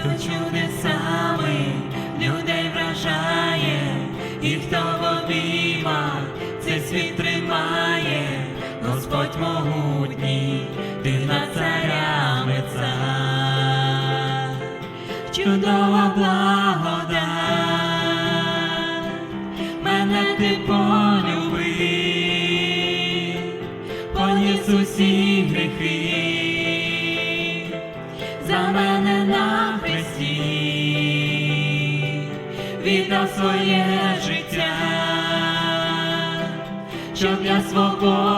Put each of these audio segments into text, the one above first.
хто чудесами людей вражає, і хто в обіймах цей світ тримає, Господь могутній, ти над царями цар, чудова благодать, мене ти полюбив, поніс усі своє життя, щоб я свободу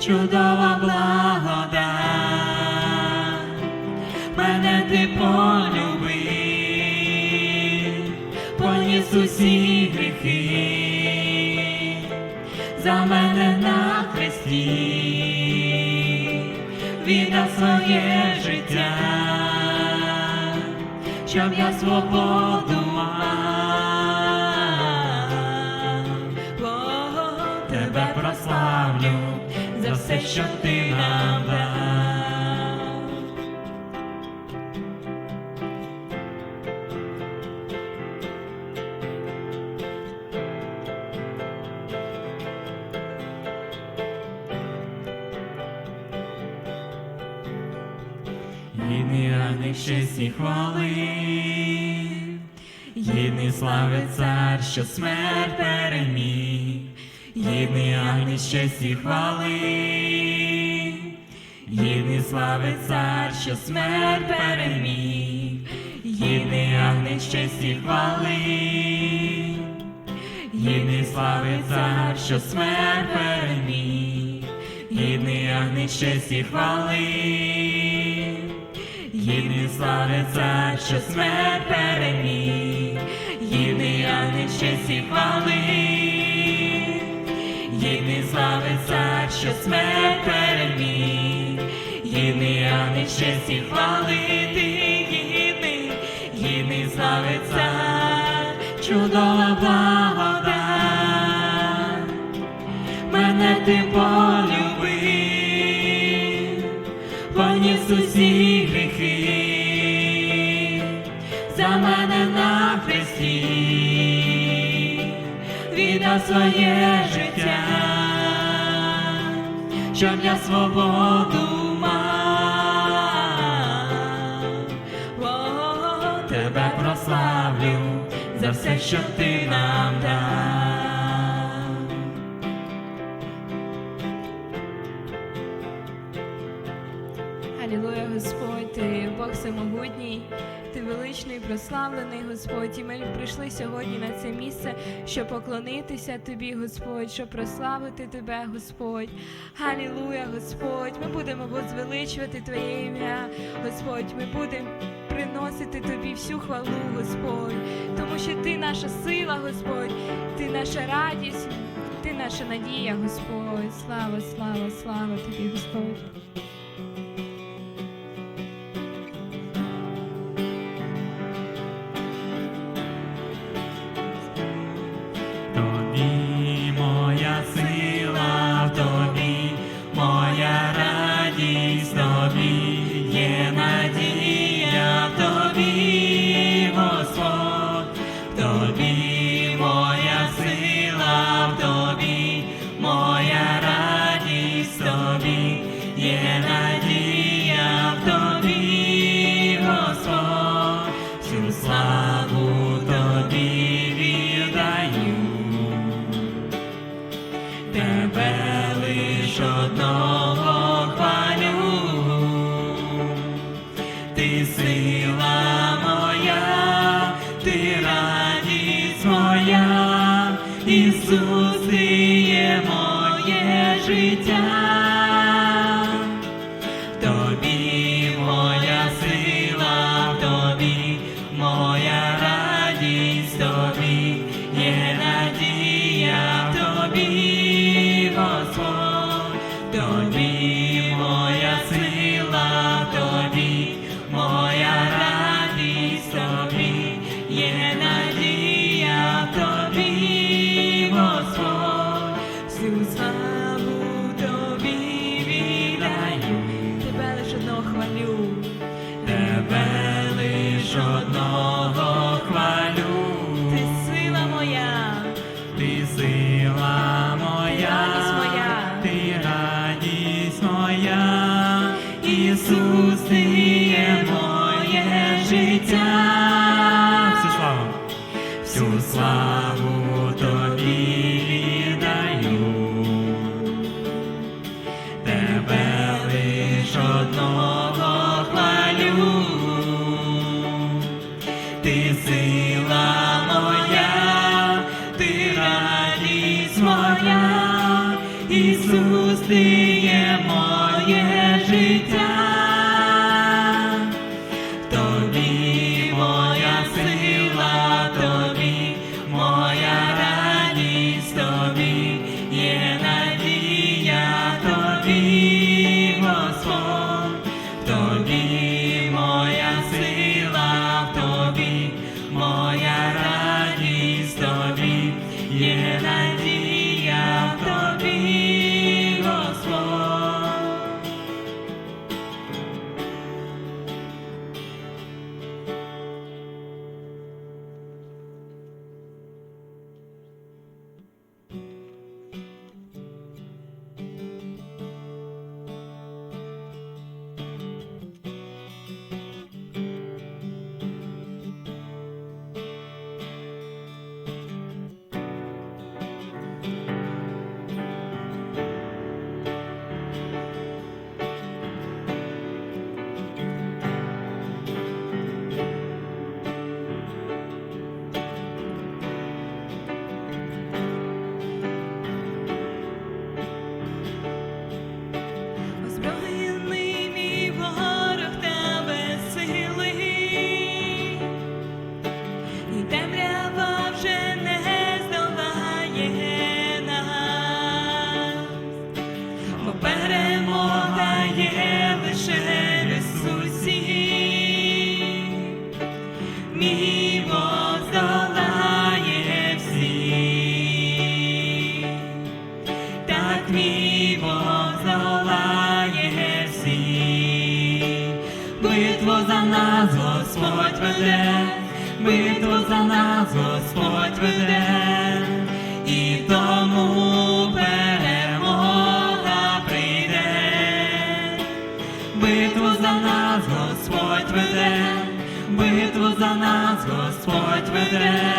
Чудова благодать, мене ти полюбив, поніс усі гріхи, за мене на хресті, віддав своє життя, щоб я свободу що ти нам дав. Гідний раних честь і хвали, гідний слави цар, що смерть переміг, гідний агнець честь і хвали, гідний слави цар, що смерть переміг, гідний агнець честь і хвали, гідний слави цар, що смерть переміг, гідний агнець честь і хвали. Гідний слави цар, що смерть переміг, гідний ангел честь і хвали, гідний слави цар, що смерть переміг, гідний ангел честь і хвали, ти гідний, гідний слави чудова благодать, мене ти полюбив поніс усі гріхи, за мене на хресті, віддав своє життя, щоб я свободу за все, що ти нам дав. Алілуя, Господь, ти Бог всемогутній, ти величний, прославлений Господь. І ми прийшли сьогодні на це місце, щоб поклонитися Тобі, Господь, щоб прославити Тебе, Господь. Алілуя, Господь. Ми будемо возвеличувати Твоє ім'я, Господь. Ми будемо приносити Тобі всю хвалу, Господь, тому що Ти наша сила, Господь, Ти наша радість, Ти наша надія, Господь. Слава, слава, слава Тобі, Господь. Yeah. Господь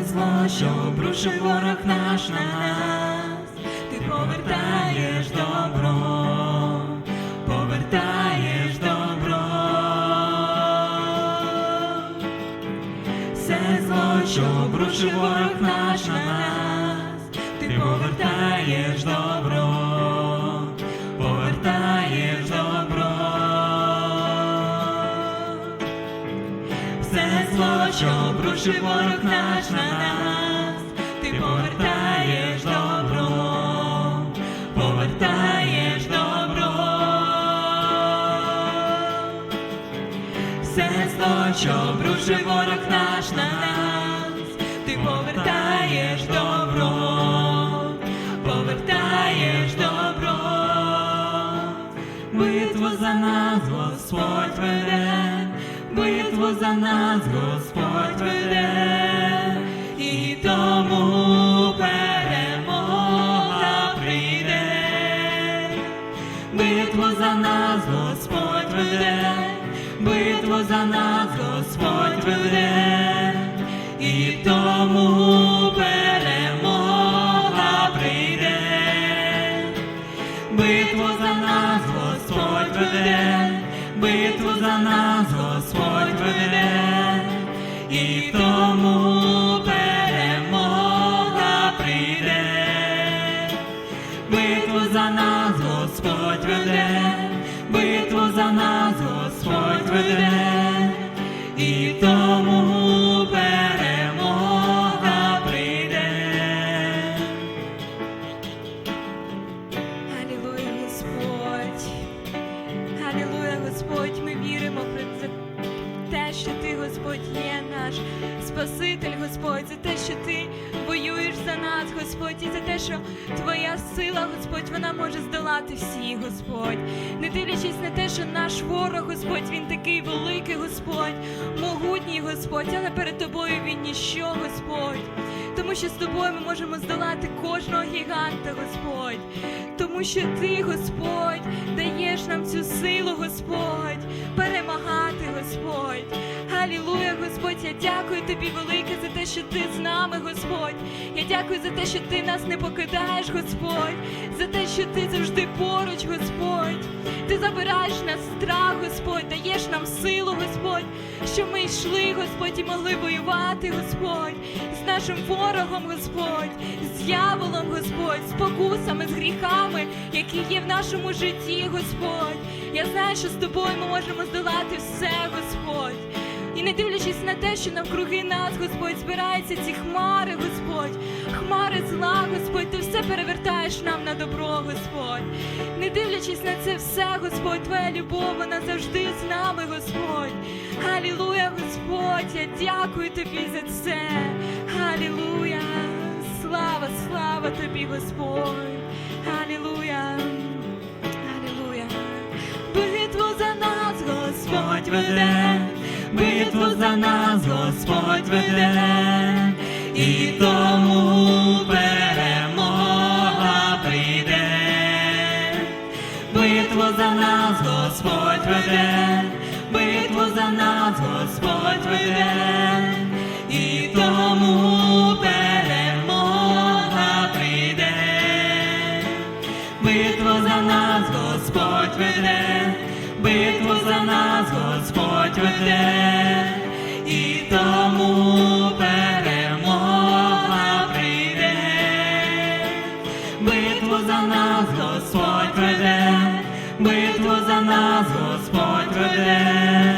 Зло, що обрушив ворог наш на нас, ти повертаєш добро, повертаєш добро. Все зло, що обрушив ворог наш на нас, ти повертаєш добро, повертаєш добро. Все зло, що обрушив ворог наш на нас, що обрушив ворог наш на нас, ти повертаєш добро, повертаєш добро. Битву за нас Господь веде, битву за нас Господь веде, і тому перемога прийде. Битву за нас Господь веде, битву за нас і тому перемога прийде. Битву за нас Господь веде, битву за нас Господь веде, і тому перемога прийде. Битву за нас Господь веде, битву за нас Господь веде, Господь, і за те, що Твоя сила, Господь, вона може здолати всі, Господь. Не дивлячись на те, що наш ворог, Господь, він такий великий, Господь, могутній, Господь, але перед тобою він ніщо, Господь. Тому що з тобою ми можемо здолати кожного гіганта, Господь. Тому що ти, Господь, даєш нам цю силу, Господь, перемагати, Господь. Алілуя, Господь, я дякую тобі велике що ти з нами, Господь. Я дякую за те, що ти нас не покидаєш, Господь, за те, що ти завжди поруч, Господь. Ти забираєш нас страх, Господь, даєш нам силу, Господь, що ми йшли, Господь, і могли воювати, Господь, з нашим ворогом, Господь, з дьяволом, Господь, з покусами, з гріхами, які є в нашому житті, Господь. Я знаю, що з тобою ми можемо здолати все, Господь. Не дивлячись на те, що навкруги нас, Господь, збираються ці хмари, Господь, хмари зла, Господь, ти все перевертаєш нам на добро, Господь. Не дивлячись на це все, Господь, Твоя любов, вона завжди з нами, Господь. Алілуя, Господь, я дякую тобі за це. Алілуя. Слава, слава тобі, Господь. Алілуя. Алілуя. Битву за нас, Господь веде. Битву за нас Господь веде, і тому перемога прийде. Битву за нас Господь веде, битву за нас Господь веде, і тому перемога прийде. Битву за нас Господь веде, нас Господь веде, і тому перемога прийде. Битву за нас Господь веде, битву за нас Господь веде,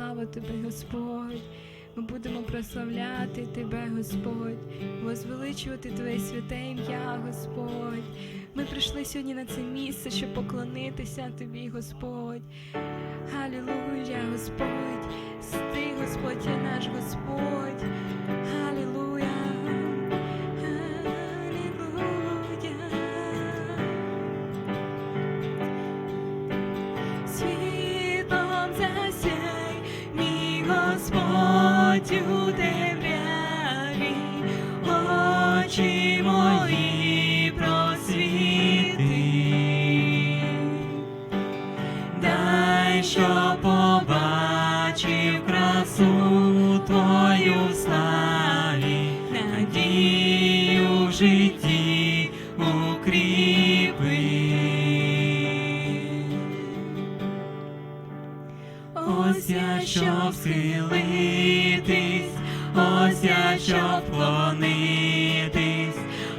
слава, тобі, Господь. Ми будемо прославляти Тебе, Господь, возвеличувати Твоє святе ім'я, Господь. Ми прийшли сьогодні на це місце, щоб поклонитися Тобі, Господь. Галілуя, Господь, ти, Господь, є наш Господь.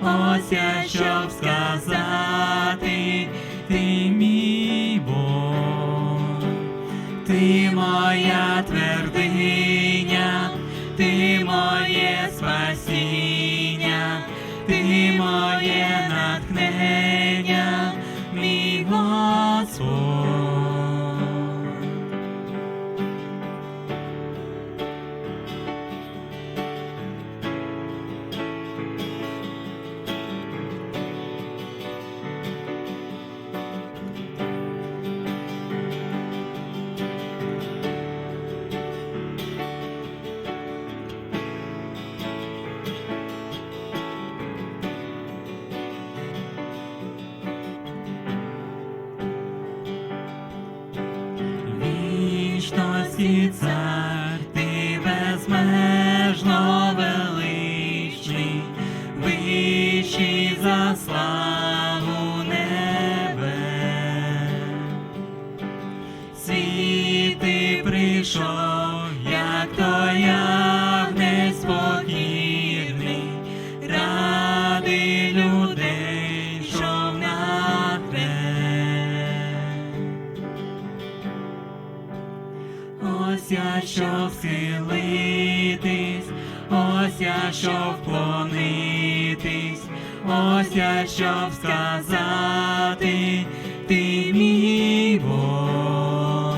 Ось я щоб сказати, ти мій Бог, ти моя твердиня, Вічності цар, ось я що сказати, ти мій Бог,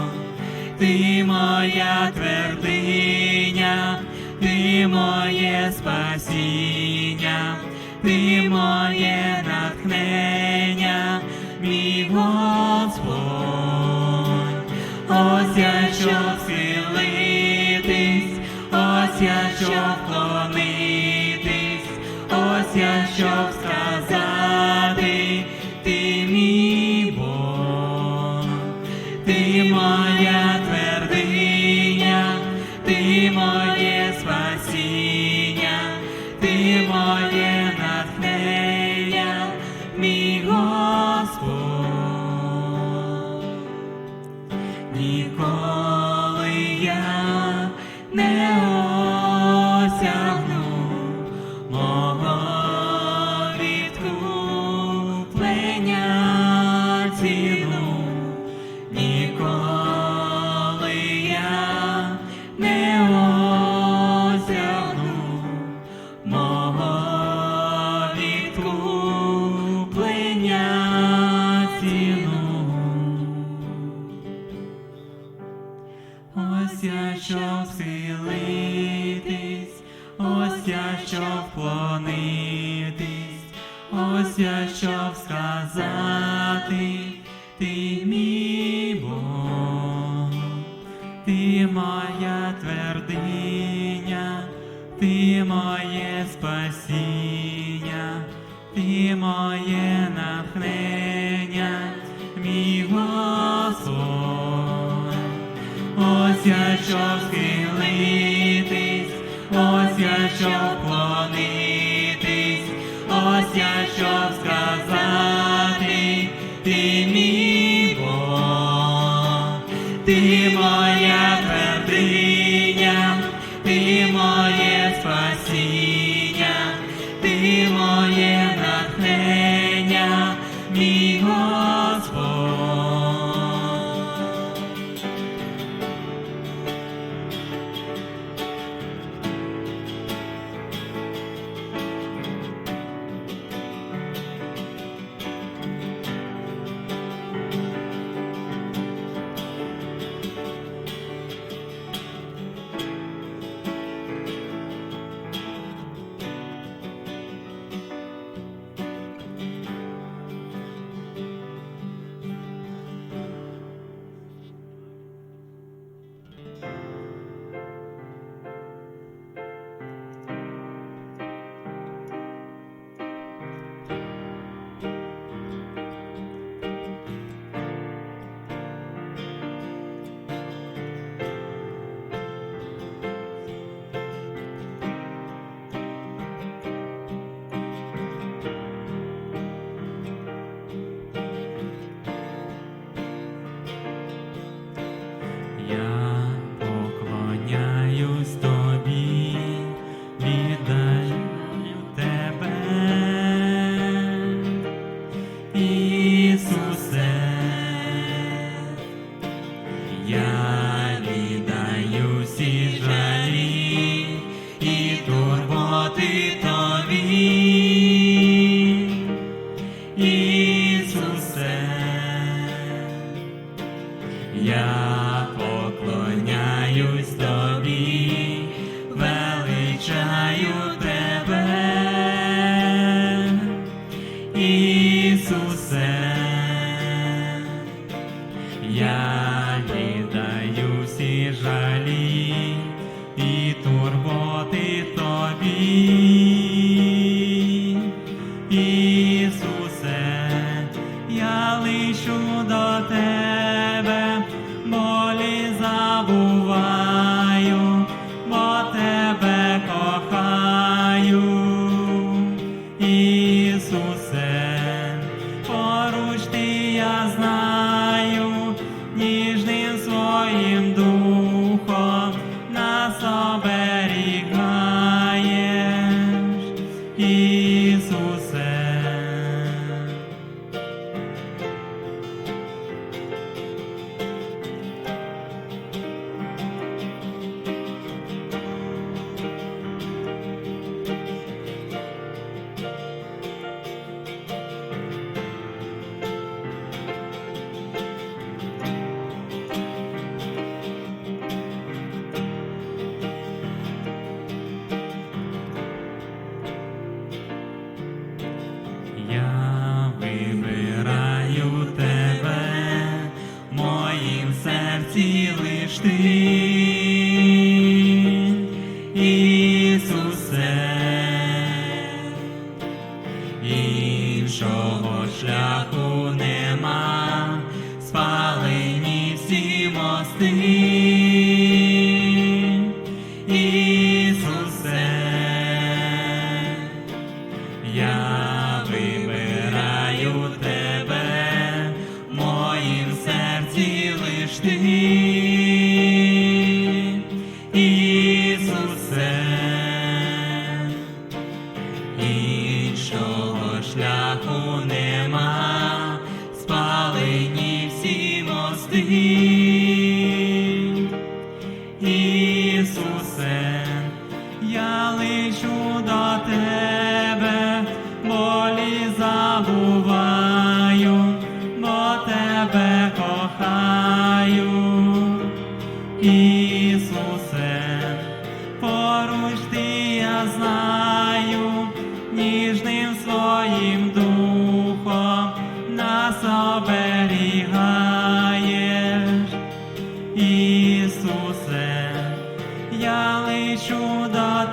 ти моя твердиня, ти моє спасіння, ти моє натхнення, мій Господь. Ось я що схилитись, ось я що вклонитись, ось я що ти моє натхнення, мій Господь. Ось я що схилитись, ось я що You. Я лечу до